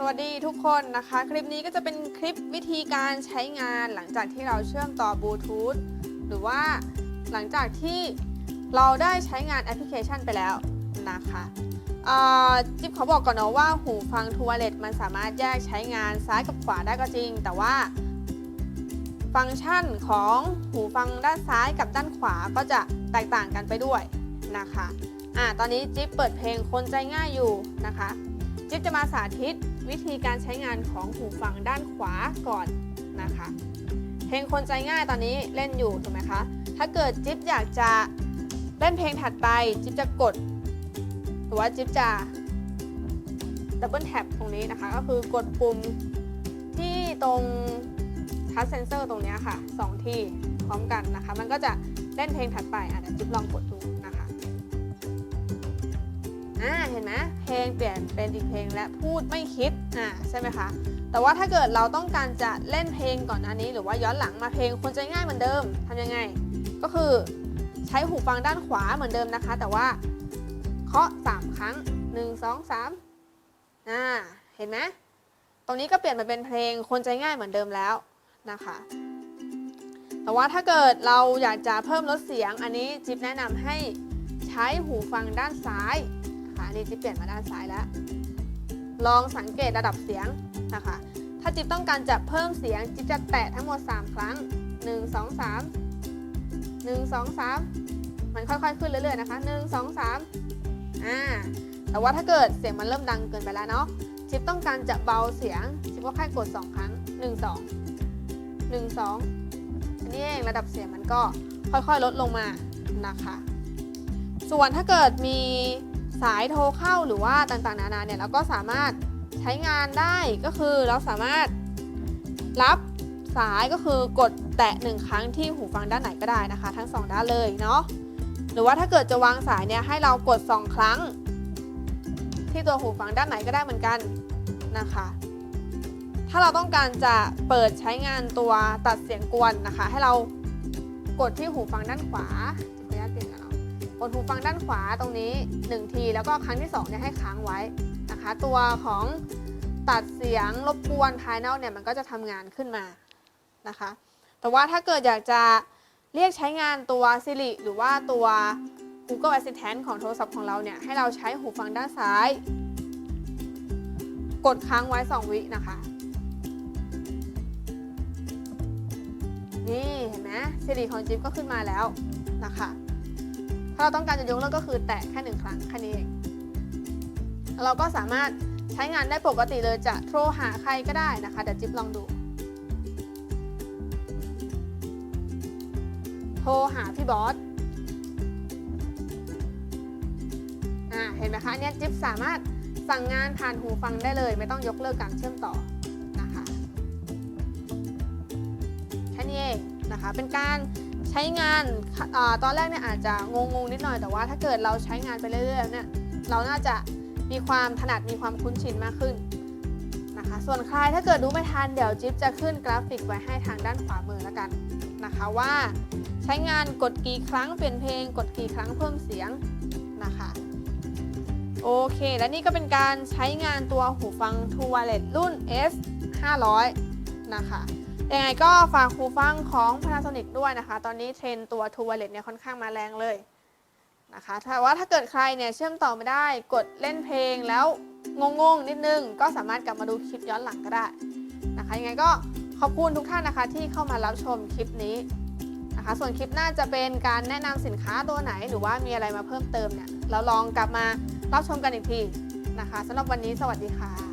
สวัสดีทุกคนนะคะ คลิปนี้ก็จะเป็นคลิปวิธีการใช้งานหลังจากที่เราเชื่อมต่อบลูทูธหรือว่าหลังจากที่เราได้ใช้งานแอปพลิเคชันไปแล้วนะคะจิ๊บเขาบอกก่อนเนาะว่าหูฟังทูวเลตมันสามารถแยกใช้งานซ้ายกับขวาได้ก็จริง แต่ว่า ฟังก์ชันของหูฟังด้านซ้ายกับด้านขวาก็จะแตกต่างกันไปด้วยนะคะอ่าตอนนี้จิ๊บเปิดเพลงคนใจง่ายอยู่นะคะ จิ๊บจะมาสาธิตวิธีการใช้งานของหูฟังด้านขวาก่อนนะคะ เพลงคนใจง่ายตอนนี้เล่นอยู่ถูกไหมคะ ถ้าเกิดจิ๊บอยากจะเล่นเพลงถัดไปจิ๊บจะกด หรือว่าจิ๊บจะดับเบิลแท็บตรงนี้นะคะ ก็คือกดปุ่มที่ตรงทัชเซนเซอร์ตรงนี้ค่ะสองที่พร้อมกันนะคะ มันก็จะเล่นเพลงถัดไปอะเดี๋ยวจิ๊บลองกดดู อ่าเห็นไหมเพลงเปลี่ยนเป็นอีกเพลงและพูดไม่คิดอ่าใช่ไหมคะแต่ว่าถ้าเกิดเราต้องการจะเล่นเพลงก่อนอันนี้ หรือว่าย้อนหลังมาเพลงคนใจง่ายเหมือนเดิมทำยังไง ก็คือใช้หูฟังด้านขวาเหมือนเดิมนะคะ แต่ว่าเคาะ 3 ครั้ง 1 2 3อ่าเห็นไหมตรงนี้ก็เปลี่ยนมาเป็นเพลงคนใจง่ายเหมือนเดิมแล้วนะคะแต่ว่าถ้าเกิดเราอยากจะเพิ่มลดเสียงอันนี้จิ๊บแนะนำให้ใช้หูฟังด้านซ้าย นะคะอันนี้จิ๊บเปลี่ยนมาด้านซ้ายแล้ว ลองสังเกตระดับเสียงนะคะ ถ้าจิ๊บต้องการจะเพิ่มเสียงจิ๊บจะแตะทั้งหมด 3 ครั้ง 1 2 3 1 2 3 มันค่อยๆ ขึ้นเรื่อยๆนะคะ 1 2 3อ่าแต่ว่าถ้าเกิดเสียงมันเริ่มดังเกินไปแล้วเนาะจิ๊บต้องการจะเบาเสียงจิ๊บก็แค่กด 2 ครั้ง 1 2 1 2 อันนี้เองระดับเสียงมันก็ค่อยๆลดลงมานะคะ ส่วนถ้าเกิดมี สายโทรเข้าหรือว่าต่างๆ นานาเนี่ยเราก็สามารถใช้งานได้ก็คือเราสามารถรับสายก็คือกดแตะหนึ่งครั้งที่หูฟังด้านไหนก็ได้นะคะ ทั้งสองด้านเลยเนาะหรือว่าถ้าเกิดจะวางสายเนี่ยให้เรากด 2 ครั้ง ที่ตัวหูฟังด้านไหนก็ได้เหมือนกันนะคะ ถ้าเราต้องการจะเปิดใช้งานตัวตัดเสียงกวนนะคะ ให้เรากดที่หูฟังด้านขวา กันเนาะกดหูฟังด้านขวาตรงนี้ 1 ที แล้วก็ครั้งที่2เนี่ยให้ค้างไว้นะคะ ตัวของตัดเสียงรบกวนภายนอกเนี่ยมันก็จะทำงานขึ้นมานะคะ แต่ว่าถ้าเกิดอยากจะเรียกใช้งานตัว Siri หรือว่าตัว Google Assistant ของโทรศัพท์ของเราเนี่ยให้เราใช้หูฟังด้านซ้าย กดค้างไว้ 2 วินะคะ นี่เห็นไหม Siri ของจิ๊บก็ขึ้นมาแล้วนะคะ ถ้าเราต้องการจะยกเลิกก็คือแตะแค่หนึ่งครั้งแค่นี้เองเราก็สามารถใช้งานได้ปกติเลยจะโทรหาใครก็ได้นะคะเดี๋ยวจิ๊บลองดู โทรหาพี่บอสอ่าเห็นไหมคะอันเนี้ยจิ๊บสามารถสั่งงานผ่านหูฟังได้เลย ไม่ต้องยกเลิกการเชื่อมต่อนะคะแค่นี้เองนะคะเป็นการ ใช้งานอตอนแรกเนี่ยอาจจะงงๆนิดหน่อยแต่ว่า ถ้าเกิดเราใช้งานไปเรื่อยๆเนี่ยเราน่าจะมีความถนัดมีความคุ้นชินมากขึ้นนะคะ ส่วนใครถ้าเกิดดูไม่ทันเดี๋ยวจิ๊บจะขึ้นกราฟิกไว้ให้ทางด้านขวามือแล้วกันนะคะว่าใช้งานกดกี่ครั้งเปลี่ยนเพลง กดกี่ครั้งเพิ่มเสียงนะคะโอเค และนี่ก็เป็นการใช้งานตัวหูฟัง True Wireless รุ่น S 500 นะคะ ยังไงก็ฝากหูฟังของ Panasonic ด้วยนะคะ ตอนนี้เทรนตัว True Wireless เนี่ยค่อนข้างมาแรงเลยนะคะถ้าว่าถ้าเกิดใครเนี่ยเชื่อมต่อไม่ได้กดเล่นเพลงแล้วงงๆนิดนึง ก็สามารถกลับมาดูคลิปย้อนหลังก็ได้นะคะยังไงก็ขอบคุณทุกท่านนะคะที่เข้ามารับชมคลิปนี้นะคะส่วนคลิปหน้าจะเป็นการแนะนำสินค้าตัวไหน หรือว่ามีอะไรมาเพิ่มเติมเนี่ยเราลองกลับมารับชมกันอีกทีนะคะสำหรับวันนี้สวัสดีค่ะ